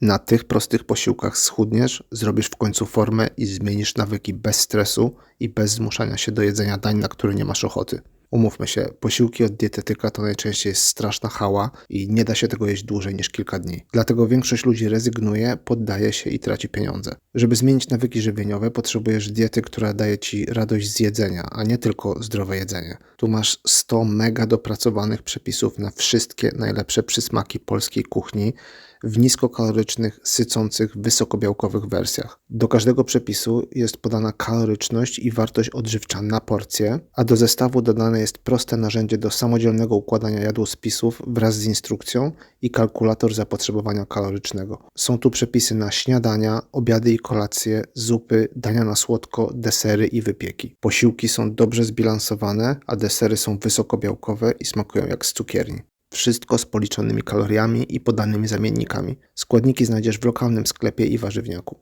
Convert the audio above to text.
Na tych prostych posiłkach schudniesz, zrobisz w końcu formę i zmienisz nawyki bez stresu i bez zmuszania się do jedzenia dań, na które nie masz ochoty. Umówmy się, posiłki od dietetyka to najczęściej jest straszna hała i nie da się tego jeść dłużej niż kilka dni. Dlatego większość ludzi rezygnuje, poddaje się i traci pieniądze. Żeby zmienić nawyki żywieniowe, potrzebujesz diety, która daje ci radość z jedzenia, a nie tylko zdrowe jedzenie. Tu masz 100 mega dopracowanych przepisów na wszystkie najlepsze przysmaki polskiej kuchni w niskokalorycznych, sycących, wysokobiałkowych wersjach. Do każdego przepisu jest podana kaloryczność i wartość odżywcza na porcję, a do zestawu dodane jest proste narzędzie do samodzielnego układania jadłospisów wraz z instrukcją i kalkulator zapotrzebowania kalorycznego. Są tu przepisy na śniadania, obiady i kolacje, zupy, dania na słodko, desery i wypieki. Posiłki są dobrze zbilansowane, a desery są wysokobiałkowe i smakują jak z cukierni. Wszystko z policzonymi kaloriami i podanymi zamiennikami. Składniki znajdziesz w lokalnym sklepie i warzywniaku.